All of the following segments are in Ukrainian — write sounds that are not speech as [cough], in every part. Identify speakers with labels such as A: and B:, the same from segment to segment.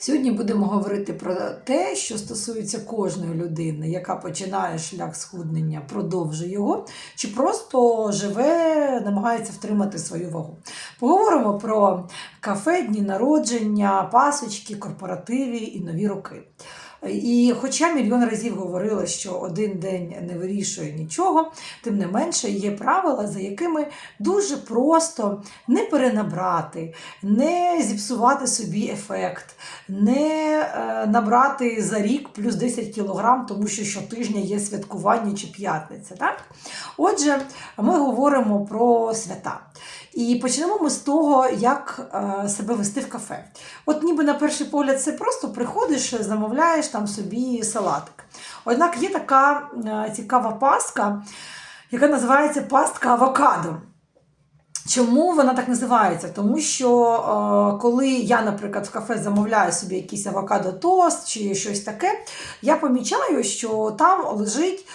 A: Сьогодні будемо говорити про те, що стосується кожної людини, яка починає шлях схуднення, продовжує його, чи просто живе, намагається втримати свою вагу. Поговоримо про кафе, дні народження, пасочки, корпоративи і нові роки. І хоча мільйон разів говорила, що один день не вирішує нічого, тим не менше є правила, за якими дуже просто не перенабрати, не зіпсувати собі ефект, не е, набрати за рік плюс 10 кілограм, тому що щотижня є святкування чи п'ятниця. Так? Отже, ми говоримо про свята. І почнемо ми з того, як е, себе вести в кафе. От ніби на перший погляд це просто приходиш, замовляєш там собі салатик. Однак є така е, цікава пастка, яка називається пастка авокадо. Чому вона так називається? Тому що е, коли я, наприклад, в кафе замовляю собі якийсь авокадо-тост чи щось таке, я помічаю, що там лежить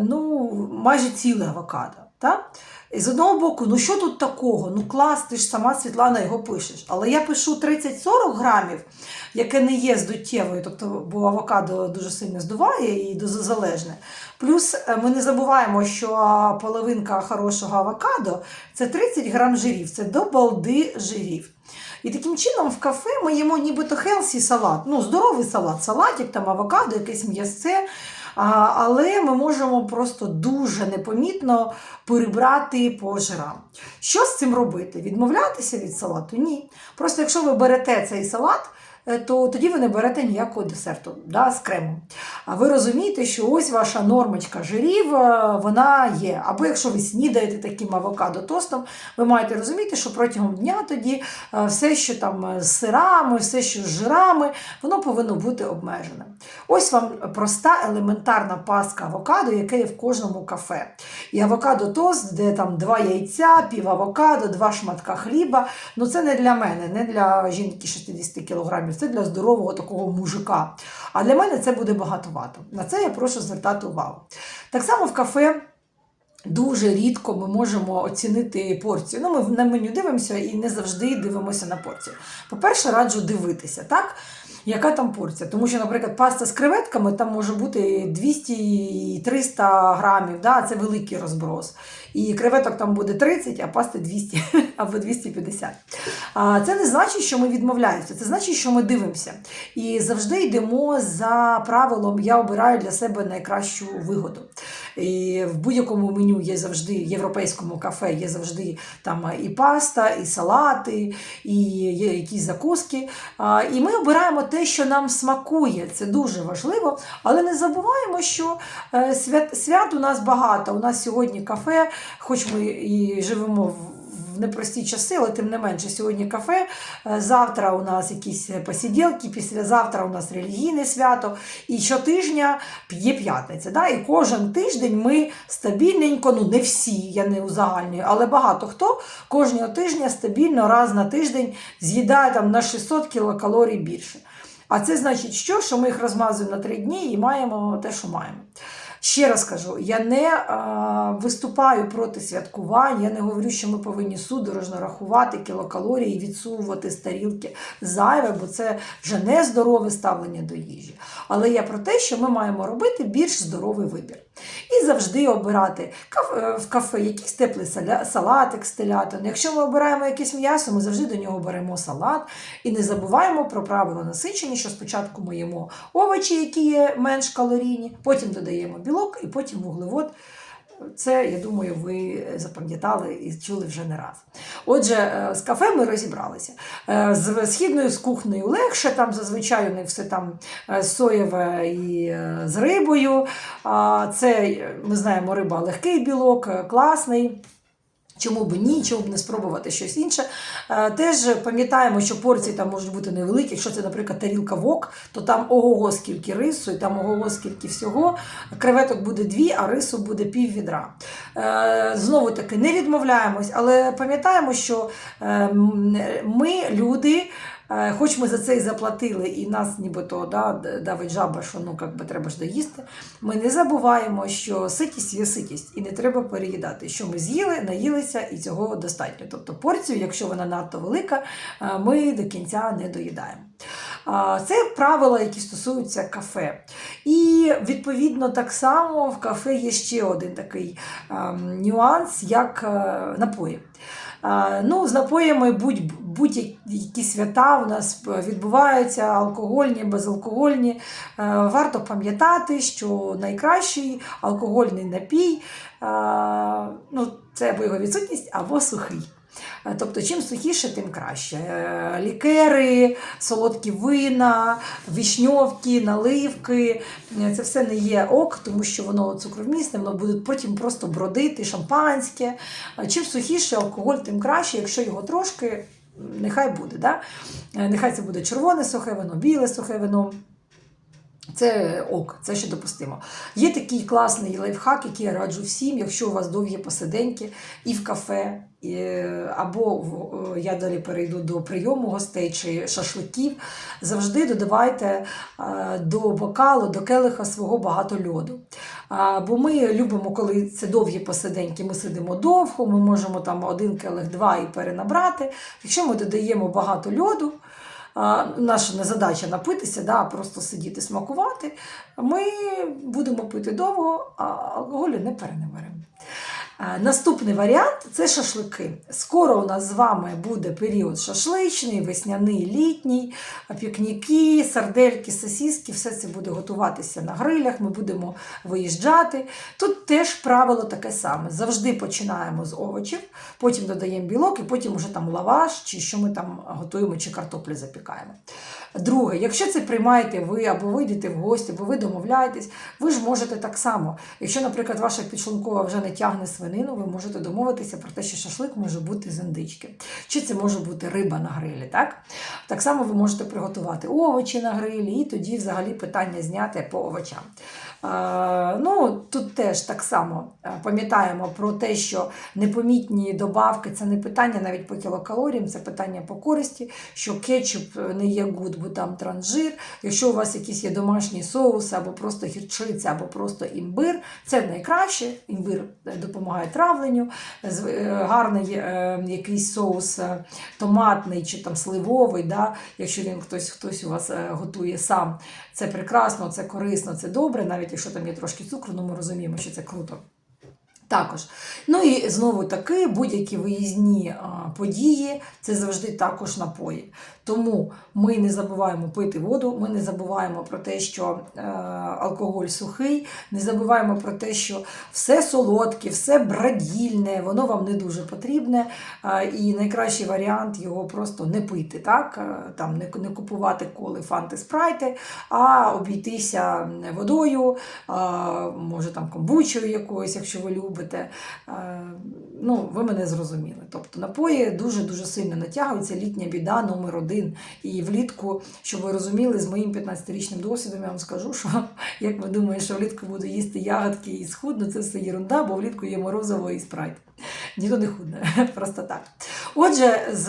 A: ну, майже ціле авокадо. Так? І з одного боку, ну що тут такого? Ну клас, ти ж сама Світлана його пишеш. Але я пишу 30-40 грамів, яке не є здуттєвою, тобто, бо авокадо дуже сильно здуває і дуже залежне. Плюс е, ми не забуваємо, що половинка хорошого авокадо це 30 грам жирів, це до балди жирів. І таким чином в кафе ми їмо нібито хелсі салат, ну здоровий салат, салатик, там авокадо, якесь м'ясце. Але ми можемо просто дуже непомітно перебрати по жирам. Що з цим робити? Відмовлятися від салату? Ні. Просто якщо ви берете цей салат, то тоді ви не берете ніякого десерту да, з кремом. А ви розумієте, що ось ваша нормочка жирів, е, вона є. Або якщо ви снідаєте таким авокадо-тостом, ви маєте розуміти, що протягом дня тоді е, все, що там з сирами, все, що з жирами, воно повинно бути обмежене. Ось вам проста елементарна паска авокадо, яка є в кожному кафе. І авокадо-тост, де там два яйця, пів авокадо, два шматка хліба. Ну це не для мене, не для жінки 60 кілограмів, це для здорового такого мужика. А для мене це буде багатовато. На це я прошу звертати увагу. Так само в кафе. Дуже рідко ми можемо оцінити порцію. Ну, Ми на меню дивимося і не завжди дивимося на порцію. По-перше, раджу дивитися, так? Яка там порція. Тому що, наприклад, паста з креветками там може бути 200-300 грамів, да? це великий розброс. І креветок там буде 30, а пасти 200 [laughs] або 250. А Це не значить, що ми відмовляємося, це значить, що ми дивимося. І завжди йдемо за правилом, я обираю для себе найкращу вигоду. І В будь-якому меню є завжди, в європейському кафе є завжди там і паста, і салати, і є якісь закуски. І ми обираємо те, що нам смакує. Це дуже важливо. Але не забуваємо, що е, свят, свят у нас багато. У нас сьогодні кафе, хоч ми і живемо в. В непрості часи, але тим не менше, сьогодні кафе. е, Завтра у нас якісь посиділки, післязавтра у нас релігійне свято. І щотижня є п'ятниця. Да? І кожен тиждень ми стабільненько, ну не всі, я не узагальнюю, але багато хто кожного тижня стабільно раз на тиждень з'їдає там на 600 кілокалорій більше. А це значить, що? що ми їх розмазуємо на три дні і маємо те, що маємо. Ще раз кажу, я не а, виступаю проти святкувань, я не говорю, що ми повинні судорожно рахувати кілокалорії і відсувувати з тарілки зайве, бо це вже не здорове ставлення до їжі. Але я про те, що ми маємо робити більш здоровий вибір. І завжди обирати в кафе якийсь теплий салатик з телятин. Якщо ми обираємо якесь м'ясо, ми завжди до нього беремо салат і не забуваємо про правила насичення, що спочатку ми їмо овочі, які є менш калорійні, потім додаємо білок і потім вуглевод. Це, я думаю, ви запам'ятали і чули вже не раз. Отже, е, з кафе ми розібралися. Е, З східною з кухнею легше, там зазвичай у них все там е, соєве і е, з рибою. Це, е, ми знаємо, риба легкий білок, е, класний. Чому б ні, чому б не спробувати щось інше. Е, Теж пам'ятаємо, що порції там можуть бути невеликі. Якщо це, наприклад, тарілка вок, то там ого-го скільки рису, і там ого-го скільки всього. Креветок буде дві, а рису буде пів відра. Е, Знову таки, не відмовляємось, але пам'ятаємо, що е, ми люди. Е, Хоч ми за це і заплатили, і нас нібито да, давить жаба, що ну як би треба ж доїсти. Ми не забуваємо, що ситість є ситість, і не треба переїдати. Що ми з'їли, наїлися, і цього достатньо. Тобто порцію, якщо вона надто велика, е, ми до кінця не доїдаємо. Це правила, які стосуються кафе. І відповідно так само в кафе є ще один такий ем, нюанс, як е, напої. Ну, з напоями будь, будь-які свята у нас відбуваються алкогольні, безалкогольні. Е, Варто пам'ятати, що найкращий алкогольний напій е, ну, це або його відсутність, або сухий. Е, Тобто, чим сухіше, тим краще. Е, Лікери, солодкі вина, вішньовки, наливки е, це все не є ок, тому що воно цукровмісне, воно буде потім просто бродити, шампанське. Чим сухіше алкоголь, тим краще, якщо його трошки, нехай буде. Да? Нехай це буде червоне сухе вино, біле сухе вино. Це ок, це ще допустимо. Є такий класний лайфхак, який я раджу всім, якщо у вас довгі посиденьки і в кафе, і, або в- я далі перейду до прийому гостей чи шашликів. Завжди додавайте е, до бокалу, до келиха свого багато льоду. Бо ми любимо, коли це довгі посиденьки, ми сидимо довго, ми можемо там один келих, два і перенабрати. Якщо ми додаємо багато льоду, Наша не задача напитися, да, а просто сидіти смакувати. Ми будемо пити довго, а алкоголю не перенаберемо. А, Наступний варіант це шашлики. Скоро у нас з вами буде період шашличний, весняний, літній, пікніки, сардельки, сосіски, все це буде готуватися на грилях, ми будемо виїжджати. Тут теж правило таке саме. Завжди починаємо з овочів, потім додаємо білок і потім вже там лаваш, чи що ми там готуємо, чи картоплю запікаємо. Друге, якщо це приймаєте ви або ви йдете в гості, або ви домовляєтесь, ви ж можете так само. Якщо, наприклад, ваша підшлункова вже не тягне свинину, ви можете домовитися про те, що шашлик може бути з індички. Чи це може бути риба на грилі. Так, так само ви можете приготувати овочі на грилі, і тоді взагалі питання зняти по овочам. Е, ну, тут теж так само е, пам'ятаємо про те, що непомітні добавки це не питання навіть по кілокалоріям, це питання по користі, що кетчуп не є гуд, бо там транжир. Якщо у вас якісь є домашні соуси, або просто гірчиця, або просто імбир, це найкраще. Імбир е, допомагає травленню, е, гарний е, якийсь соус е, томатний чи там сливовий, да, якщо він хтось, хтось у вас е, готує сам. Це прекрасно, це корисно, це добре, навіть якщо там є трошки цукру, ну ми розуміємо, що це круто. Також. Ну і знову таки, будь-які виїзні події це завжди також напої. Тому ми не забуваємо пити воду, ми не забуваємо про те, що е, алкоголь сухий, не забуваємо про те, що все солодке, все брадільне, воно вам не дуже потрібне. А, і найкращий варіант його просто не пити, так? Е, Там не, не купувати коли фанти спрайти, а обійтися водою, а, може там комбучою якоюсь, якщо ви любите. А, Ну, ви мене зрозуміли. Тобто напої дуже-дуже сильно натягуються, літня біда номер один. І влітку, щоб ви розуміли, з моїм 15-річним досвідом я вам скажу, що [laughs] як ви думаєте, що влітку буду їсти ягодки і схудну, це все єрунда, бо влітку є морозово і спрайт. Ніхто не худне, [laughs] просто так. Отже, з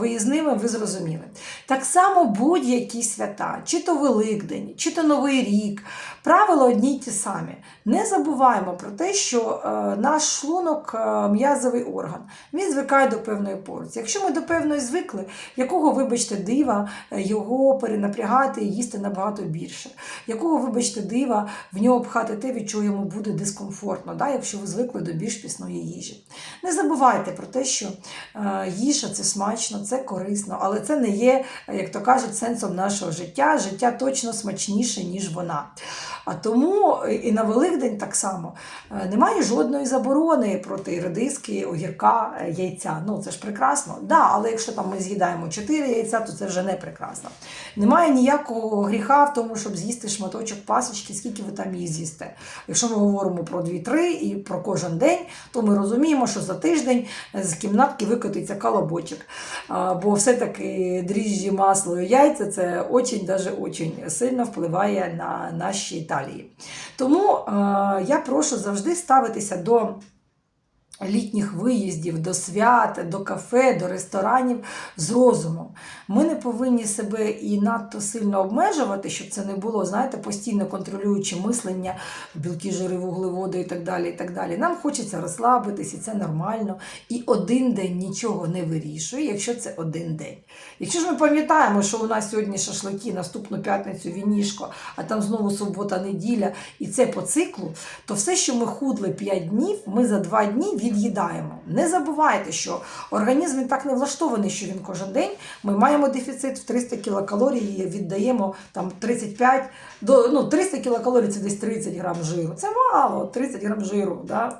A: виїзними ви зрозуміли. Так само будь-які свята, чи то Великдень, чи то Новий рік, правила одні й ті самі. Не забуваємо про те, що е, наш шлунок е, м'язовий орган, він звикає до певної порції. Якщо ми до певної звикли, якого, вибачте, дива е, його перенапрягати і їсти набагато більше, якого, вибачте, дива в нього пхати те, від чого йому буде дискомфортно, да, якщо ви звикли до більш пісної їжі. Не забувайте про те, що е, їжа це смачно, це корисно, але це не є, як то кажуть, сенсом нашого життя. Життя точно смачніше, ніж вона. А тому е, і на Великдень так само е, немає жодної заборони проти редиски, огірка, е, яйця. Ну це ж прекрасно. Да, але якщо там ми з'їдаємо 4 яйця, то це вже не прекрасно. Немає ніякого гріха в тому, щоб з'їсти шматочок пасочки, скільки ви там її з'їсте. Якщо ми говоримо про 2-3 і про кожен день, то ми розуміємо, що за тиждень з кімнатки викотиться колобочок. Бо все-таки дріжджі, масло і яйця це очень сильно впливає на наші талії. Тому е, я прошу завжди ставитися до літніх виїздів до свят, до кафе, до ресторанів з розумом. Ми не повинні себе і надто сильно обмежувати, щоб це не було, знаєте, постійно контролюючи мислення, білки, жири, вуглеводи і так далі. і так далі. Нам хочеться розслабитись, і це нормально. І один день нічого не вирішує, якщо це один день. Якщо ж ми пам'ятаємо, що у нас сьогодні шашлики, наступну п'ятницю вінішко, а там знову субота, неділя, і це по циклу, то все, що ми худли 5 днів, ми за 2 дні від'їдаємо. Не забувайте, що організм він так не влаштований, що він кожен день. Ми маємо дефіцит в 300 кілокалорій і віддаємо там 35 до ну, 300 кілокалорій це десь 30 грам жиру. Це мало, 30 грам жиру да?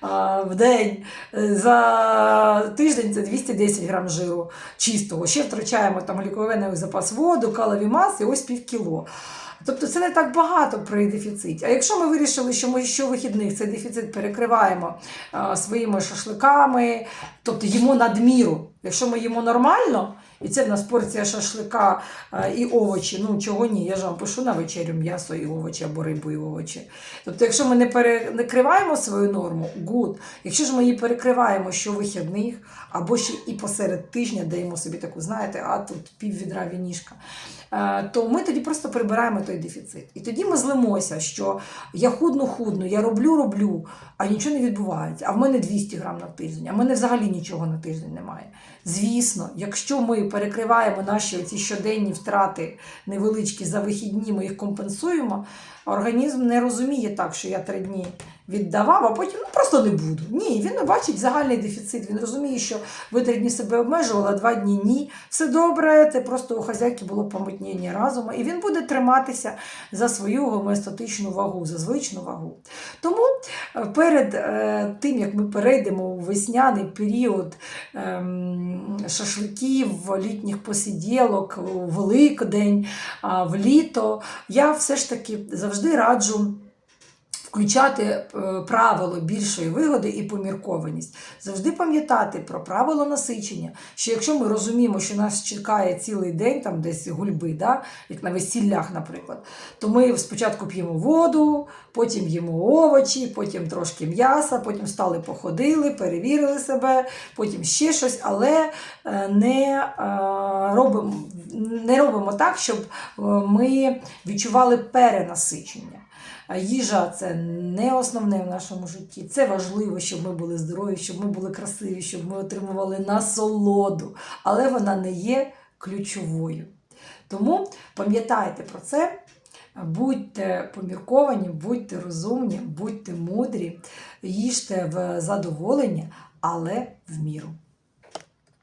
A: а, в день. За тиждень це 210 грам жиру чистого. Ще втрачаємо там гліковеновий запас воду, калові маси, ось пів кіло. Тобто це не так багато при дефіциті. А якщо ми вирішили, що ми щовихідних цей дефіцит перекриваємо а, своїми шашликами, тобто їмо надміру, якщо ми їмо нормально, і це в нас порція шашлика і овочі, ну чого ні, я ж вам пишу на вечерю м'ясо і овочі або рибу і овочі. Тобто, якщо ми не перекриваємо свою норму, гуд. Якщо ж ми її перекриваємо щовихідних, або ще і посеред тижня даємо собі таку, знаєте, а тут пів відра вінішка, е, то ми тоді просто прибираємо той дефіцит. І тоді ми злимося, що я худну худну, я роблю, роблю, а нічого не відбувається. А в мене 200 грам на тиждень, а в мене взагалі нічого на тиждень немає. Звісно, якщо ми перекриваємо наші ці щоденні втрати невеличкі за вихідні, ми їх компенсуємо, організм не розуміє так, що я три дні віддавав, а потім ну, просто не буду. Ні, він бачить загальний дефіцит. Він розуміє, що ви три дні себе обмежували, а два дні ні. Все добре, це просто у хазяйки було помутнення разуму. І він буде триматися за свою гомеостатичну вагу, за звичну вагу. Тому е, перед е, тим, як ми перейдемо у весняний період ем, шашликів, літніх посиділок, у Великдень, в літо, я все ж таки завжди раджу. Включати е, правило більшої вигоди і поміркованість. Завжди пам'ятати про правило насичення, що якщо ми розуміємо, що нас чекає цілий день, там десь гульби, да, як на весіллях, наприклад, то ми спочатку п'ємо воду, потім їмо овочі, потім трошки м'яса, потім стали походили, перевірили себе, потім ще щось, але е, не е, робимо, не робимо так, щоб ми відчували перенасичення. Їжа це не основне в нашому житті. Це важливо, щоб ми були здорові, щоб ми були красиві, щоб ми отримували насолоду, але вона не є ключовою. Тому пам'ятайте про це, будьте помірковані, будьте розумні, будьте мудрі, їжте в задоволення, але в міру.